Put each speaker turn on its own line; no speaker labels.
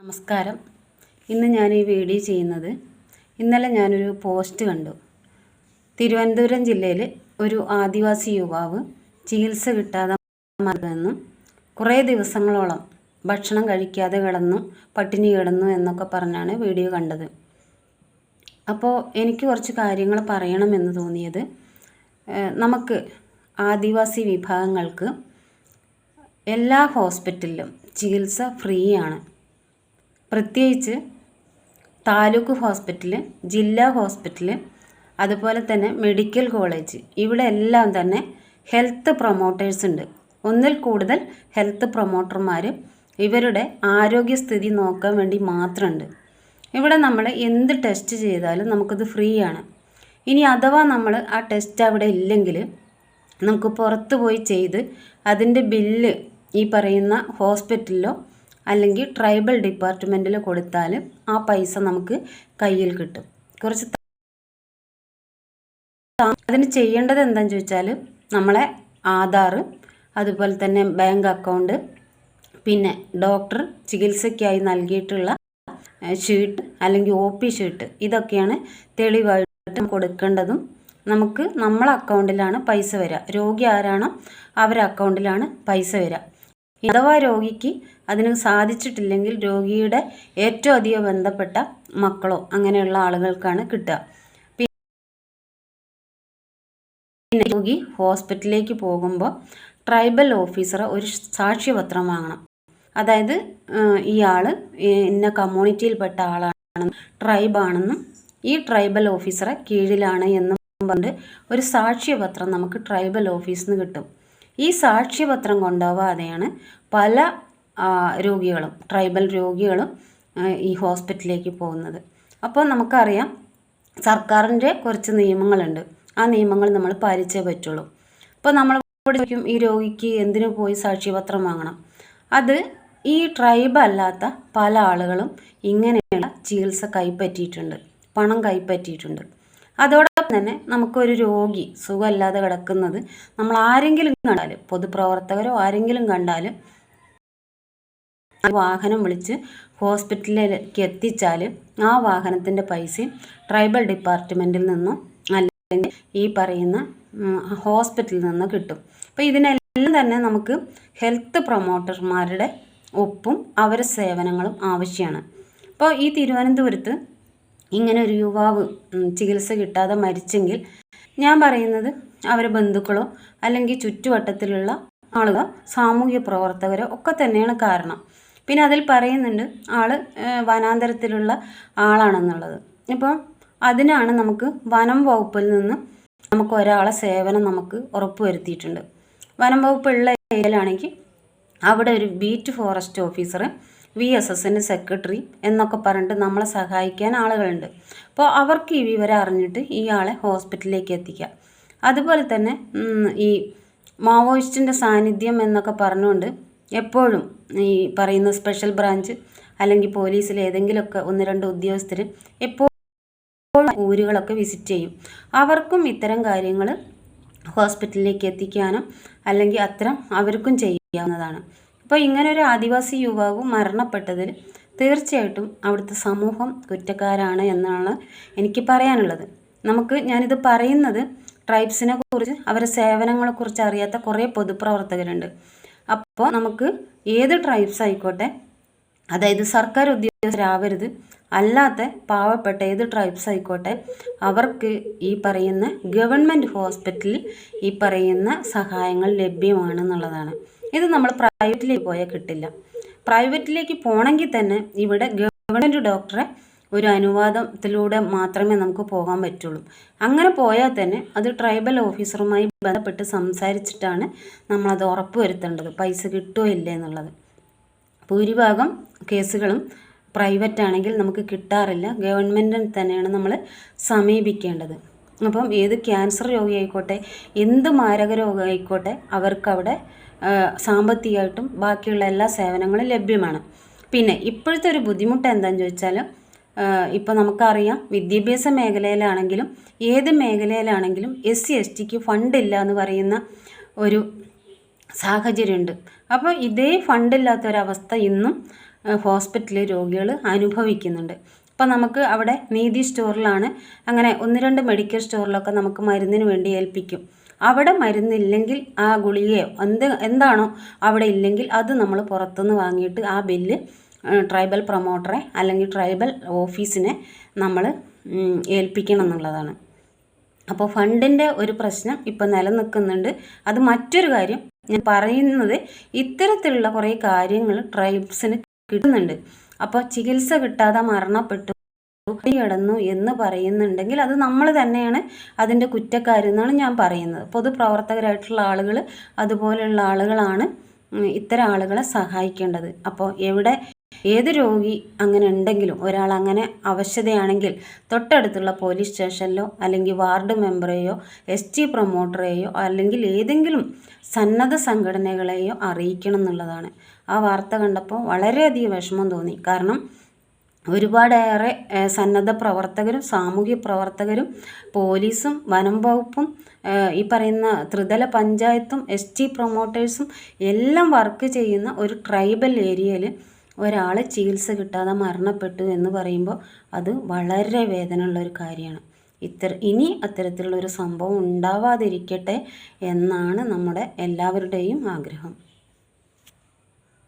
നമസ്കാരം. ഇന്ന് ഞാൻ ഈ വീഡിയോ ചെയ്യുന്നത് ഇന്നലെ ഞാനൊരു പോസ്റ്റ് കണ്ടു. തിരുവനന്തപുരം ജില്ലയിൽ ഒരു ആദിവാസി യുവാവ് ചികിത്സ കിട്ടാതെ മറന്നെന്നും കുറേ ദിവസങ്ങളോളം ഭക്ഷണം കഴിക്കാതെ കിടന്നു പട്ടിണി കിടന്നു എന്നൊക്കെ പറഞ്ഞാണ് വീഡിയോ കണ്ടത്. അപ്പോൾ എനിക്ക് കുറച്ച് കാര്യങ്ങൾ പറയണമെന്ന് തോന്നിയത് നമുക്ക് ആദിവാസി വിഭാഗങ്ങൾക്ക് എല്ലാ ഹോസ്പിറ്റലിലും ചികിത്സ ഫ്രീ ആണ് പ്രത്യേകിച്ച് താലൂക്ക് ഹോസ്പിറ്റൽ ജില്ലാ ഹോസ്പിറ്റൽ അതുപോലെ തന്നെ മെഡിക്കൽ കോളേജ് ഇവിടെ എല്ലാം തന്നെ ഹെൽത്ത് പ്രൊമോട്ടേഴ്സ് ഉണ്ട്. ഒന്നിൽ കൂടുതൽ ഹെൽത്ത് പ്രൊമോട്ടർമാർ ഇവരുടെ ആരോഗ്യസ്ഥിതി നോക്കാൻ വേണ്ടി മാത്രമുണ്ട്. ഇവിടെ നമ്മൾ എന്ത് ടെസ്റ്റ് ചെയ്താലും നമുക്കത് ഫ്രീ ആണ് ഇനി അഥവാ നമ്മൾ ആ ടെസ്റ്റ് അവിടെ ഇല്ലെങ്കിൽ നമുക്ക് പുറത്ത് പോയി ചെയ്ത് അതിന്റെ ബില്ല് ഈ പറയുന്ന ഹോസ്പിറ്റലിലോ അല്ലെങ്കിൽ ട്രൈബൽ ഡിപ്പാർട്ട്മെന്റിൽ കൊടുത്താൽ ആ പൈസ നമുക്ക് കയ്യിൽ കിട്ടും. കുറച്ച് അതിന് ചെയ്യേണ്ടത് എന്താണെന്ന് ചോദിച്ചാൽ നമ്മളെ ആധാർ അതുപോലെ തന്നെ ബാങ്ക് അക്കൗണ്ട് പിന്നെ ഡോക്ടർ ചികിത്സയ്ക്കായി നൽകിയിട്ടുള്ള ഷീട്ട് അല്ലെങ്കിൽ ഒ പി ഷീട്ട് ഇതൊക്കെയാണ് തെളിവായിട്ട് കൊടുക്കേണ്ടതും. നമുക്ക് നമ്മളെ അക്കൗണ്ടിലാണ് പൈസ വരിക രോഗി ആരാണോ അവരെ അക്കൗണ്ടിലാണ് പൈസ വരിക അഥവാ രോഗിക്ക് അതിന് സാധിച്ചിട്ടില്ലെങ്കിൽ രോഗിയുടെ ഏറ്റവും അധികം ബന്ധപ്പെട്ട മക്കളോ അങ്ങനെയുള്ള ആളുകൾക്കാണ് കിട്ടുക. പിന്നെ രോഗി ഹോസ്പിറ്റലിലേക്ക് പോകുമ്പോൾ ട്രൈബൽ ഓഫീസർ ഒരു സാക്ഷ്യപത്രം വാങ്ങണം. അതായത് ഇയാൾ ഇന്ന കമ്മ്യൂണിറ്റിയിൽപ്പെട്ട ആളാണെന്നും ട്രൈബാണെന്നും ഈ ട്രൈബൽ ഓഫീസറെ കീഴിലാണ് എന്നും പറഞ്ഞ് ഒരു സാക്ഷ്യപത്രം നമുക്ക് ട്രൈബൽ ഓഫീസിൽ നിന്ന് കിട്ടും. ഈ സാക്ഷ്യപത്രം കൊണ്ടുപോവാതെയാണ് പല രോഗികളും ട്രൈബൽ രോഗികളും ഈ ഹോസ്പിറ്റലിലേക്ക് പോകുന്നത്. അപ്പോൾ നമുക്കറിയാം സർക്കാരിന്റെ കുറച്ച് നിയമങ്ങളുണ്ട്. ആ നിയമങ്ങൾ നമ്മൾ പാലിച്ചേ പറ്റുള്ളൂ. അപ്പോൾ നമ്മൾ ചോദിക്കും ഈ രോഗിക്ക് എന്തിനു പോയി സാക്ഷ്യപത്രം വാങ്ങണം? അത് ഈ ട്രൈബ് അല്ലാത്ത പല ആളുകളും ഇങ്ങനെയുള്ള ചികിത്സ കൈപ്പറ്റിയിട്ടുണ്ട് പണം കൈപ്പറ്റിയിട്ടുണ്ട്. അതോടൊപ്പം തന്നെ നമുക്കൊരു രോഗി സുഖമല്ലാതെ കിടക്കുന്നത് നമ്മൾ ആരെങ്കിലും കണ്ടാൽ പൊതുപ്രവർത്തകരോ ആരെങ്കിലും കണ്ടാൽ വാഹനം വിളിച്ച് ഹോസ്പിറ്റലിലേക്ക് എത്തിച്ചാൽ ആ വാഹനത്തിന്റെ പൈസയും ട്രൈബൽ ഡിപ്പാർട്ട്മെന്റിൽ നിന്നും അല്ലെങ്കിൽ ഈ പറയുന്ന ഹോസ്പിറ്റലിൽ നിന്ന് കിട്ടും. അപ്പോൾ ഇതിനെല്ലാം തന്നെ നമുക്ക് ഹെൽത്ത് പ്രൊമോട്ടർമാരുടെ ഒപ്പും അവരുടെ സേവനങ്ങളും ആവശ്യമാണ്. അപ്പോൾ ഈ തിരുവനന്തപുരത്ത് ഇങ്ങനെ ഒരു യുവാവ് ചികിത്സ കിട്ടാതെ മരിച്ചെങ്കിൽ ഞാൻ പറയുന്നത് അവരെ ബന്ധുക്കളോ അല്ലെങ്കിൽ ചുറ്റുവട്ടത്തിലുള്ള ആളുകൾ സാമൂഹ്യ പ്രവർത്തകരോ ഒക്കെ തന്നെയാണ് കാരണം. പിന്നെ അതിൽ പറയുന്നുണ്ട് ആൾ വനാന്തരത്തിലുള്ള ആളാണെന്നുള്ളത്. ഇപ്പോൾ അതിനാണ് നമുക്ക് വനം വകുപ്പിൽ നിന്ന് നമുക്ക് ഒരാളെ സേവനം നമുക്ക് ഉറപ്പുവരുത്തിയിട്ടുണ്ട്. വനം വകുപ്പുള്ള ഏരിയയിലാണെങ്കിൽ അവിടെ ഒരു beat forest officer V S എസിന്റെ സെക്രട്ടറി എന്നൊക്കെ പറഞ്ഞിട്ട് നമ്മളെ സഹായിക്കാൻ ആളുകളുണ്ട്. അപ്പോൾ അവർക്ക് ഈ വിവരം അറിഞ്ഞിട്ട് ആളെ ഹോസ്പിറ്റലിലേക്ക് എത്തിക്കാം അതുപോലെ തന്നെ ഈ മാവോയിസ്റ്റിന്റെ സാന്നിധ്യം എന്നൊക്കെ പറഞ്ഞുകൊണ്ട് എപ്പോഴും ഈ പറയുന്ന സ്പെഷ്യൽ ബ്രാഞ്ച് അല്ലെങ്കിൽ പോലീസിൽ ഏതെങ്കിലുമൊക്കെ ഒന്ന് രണ്ട് ഉദ്യോഗസ്ഥർ എപ്പോഴും ഊരുകളൊക്കെ വിസിറ്റ് ചെയ്യും. അവർക്കും ഇത്തരം കാര്യങ്ങൾ ഹോസ്പിറ്റലിലേക്ക് എത്തിക്കാനും അല്ലെങ്കിൽ അത്തരം അവർക്കും ചെയ്യാവുന്നതാണ്. അപ്പോൾ ഒരു ആദിവാസി യുവാവ് മരണപ്പെട്ടതിൽ തീർച്ചയായിട്ടും അവിടുത്തെ സമൂഹം കുറ്റക്കാരാണ് എന്നാണ് എനിക്ക് പറയാനുള്ളത്. നമുക്ക് ഞാനിത് പറയുന്നത് ട്രൈബ്സിനെ കുറിച്ച് അവരുടെ സേവനങ്ങളെക്കുറിച്ച് അറിയാത്ത കുറേ പൊതുപ്രവർത്തകരുണ്ട്. അപ്പോൾ നമുക്ക് ഏത് ട്രൈബ്സ് ആയിക്കോട്ടെ അതായത് സർക്കാർ ഉദ്യോഗസ്ഥരാവരുത് അല്ലാത്ത പാവപ്പെട്ട ഏത് ട്രൈബ്സ് ആയിക്കോട്ടെ അവർക്ക് ഈ പറയുന്ന ഗവൺമെന്റ് ഹോസ്പിറ്റലിൽ ഈ പറയുന്ന സഹായങ്ങൾ ലഭ്യമാണെന്നുള്ളതാണ് ഇത് നമ്മൾ പ്രൈവറ്റിലേക്ക് പോയാൽ കിട്ടില്ല. പ്രൈവറ്റിലേക്ക് പോകണമെങ്കിൽ തന്നെ ഇവിടെ ഗവൺമെന്റ് ഡോക്ടറെ ഒരു അനുവാദത്തിലൂടെ മാത്രമേ നമുക്ക് പോകാൻ പറ്റുള്ളൂ. അങ്ങനെ പോയാൽ തന്നെ അത് ട്രൈബൽ ഓഫീസറുമായി ബന്ധപ്പെട്ട് സംസാരിച്ചിട്ടാണ് നമ്മളത് ഉറപ്പ് വരുത്തേണ്ടത് പൈസ കിട്ടുമോ ഇല്ലേ എന്നുള്ളത്. ഭൂരിഭാഗം കേസുകളും പ്രൈവറ്റ് ആണെങ്കിൽ നമുക്ക് കിട്ടാറില്ല. ഗവൺമെന്റിന് തന്നെയാണ് നമ്മൾ സമീപിക്കേണ്ടത്. അപ്പം ഏത് ക്യാൻസർ രോഗിയായിക്കോട്ടെ എന്ത് മാരക രോഗമായിക്കോട്ടെ അവർക്കവിടെ സാമ്പത്തികമായിട്ടും ബാക്കിയുള്ള എല്ലാ സേവനങ്ങളും ലഭ്യമാണ്. പിന്നെ ഇപ്പോഴത്തെ ഒരു ബുദ്ധിമുട്ട് എന്താണെന്ന് ചോദിച്ചാൽ ഇപ്പോൾ നമുക്കറിയാം വിദ്യാഭ്യാസ മേഖലയിലാണെങ്കിലും ഏത് മേഖലയിലാണെങ്കിലും എസ് സി എസ് ടിക്ക് ഫണ്ടില്ല എന്ന് പറയുന്ന ഒരു സാഹചര്യമുണ്ട്. അപ്പോൾ ഇതേ ഫണ്ടില്ലാത്തൊരവസ്ഥ ഇന്നും ഹോസ്പിറ്റലിൽ രോഗികൾ അനുഭവിക്കുന്നുണ്ട്. അപ്പോൾ നമുക്ക് അവിടെ നീതി സ്റ്റോറിലാണ്. അങ്ങനെ ഒന്ന് രണ്ട് മെഡിക്കൽ സ്റ്റോറിലൊക്കെ നമുക്ക് മരുന്നിന് വേണ്ടി ഏൽപ്പിക്കും. അവിടെ മരുന്നില്ലെങ്കിൽ ആ ഗുളികയോ എന്ത് എന്താണോ അവിടെ ഇല്ലെങ്കിൽ അത് നമ്മൾ പുറത്തുനിന്ന് വാങ്ങിയിട്ട് ആ ബില്ല് ട്രൈബൽ പ്രൊമോട്ടറെ അല്ലെങ്കിൽ ട്രൈബൽ ഓഫീസിനെ നമ്മൾ ഏൽപ്പിക്കണം എന്നുള്ളതാണ്. അപ്പോൾ ഫണ്ടിന്റെ ഒരു പ്രശ്നം ഇപ്പോൾ നിലനിൽക്കുന്നുണ്ട്. അത് മറ്റൊരു കാര്യം ഞാൻ പറയുന്നത് ഇത്തരത്തിലുള്ള കുറേ കാര്യങ്ങൾ ട്രൈബ്സിന് കിട്ടുന്നുണ്ട്. അപ്പോൾ ചികിത്സ കിട്ടാതെ മരണപ്പെട്ടു കിടന്നു എന്ന് പറയുന്നുണ്ടെങ്കിൽ അത് നമ്മൾ തന്നെയാണ് അതിന്റെ കുറ്റക്കാരെന്നാണ് ഞാൻ പറയുന്നത്. പൊതുപ്രവർത്തകരായിട്ടുള്ള ആളുകൾ അതുപോലെയുള്ള ആളുകളാണ് ഇത്തരം ആളുകളെ സഹായിക്കേണ്ടത്. അപ്പോൾ എവിടെ ഏത് രോഗി അങ്ങനെ ഉണ്ടെങ്കിലും ഒരാൾ അങ്ങനെ അവശതയാണെങ്കിൽ തൊട്ടടുത്തുള്ള പോലീസ് സ്റ്റേഷനിലോ അല്ലെങ്കിൽ വാർഡ് മെമ്പറെയോ എസ് ടി പ്രൊമോട്ടറെയോ അല്ലെങ്കിൽ ഏതെങ്കിലും സന്നദ്ധ സംഘടനകളെയോ അറിയിക്കണം എന്നുള്ളതാണ്. ആ വാർത്ത കണ്ടപ്പോൾ വളരെയധികം വിഷമം തോന്നി. കാരണം ഒരുപാടേറെ സന്നദ്ധ പ്രവർത്തകരും സാമൂഹ്യ പ്രവർത്തകരും പോലീസും വനം വകുപ്പും ഈ പറയുന്ന ത്രിതല പഞ്ചായത്തും എസ് ടി പ്രൊമോട്ടേഴ്സും എല്ലാം വർക്ക് ചെയ്യുന്ന ഒരു ട്രൈബൽ ഏരിയയിൽ ഒരാൾ ചികിത്സ കിട്ടാതെ മരണപ്പെട്ടു എന്ന് പറയുമ്പോൾ അത് വളരെ വേദനയുള്ള ഒരു കാര്യമാണ്. ഇത്ര ഇനി അത്തരത്തിലുള്ള ഒരു സംഭവം ഉണ്ടാവാതിരിക്കട്ടെ എന്നാണ് നമ്മുടെ എല്ലാവരുടെയും ആഗ്രഹം.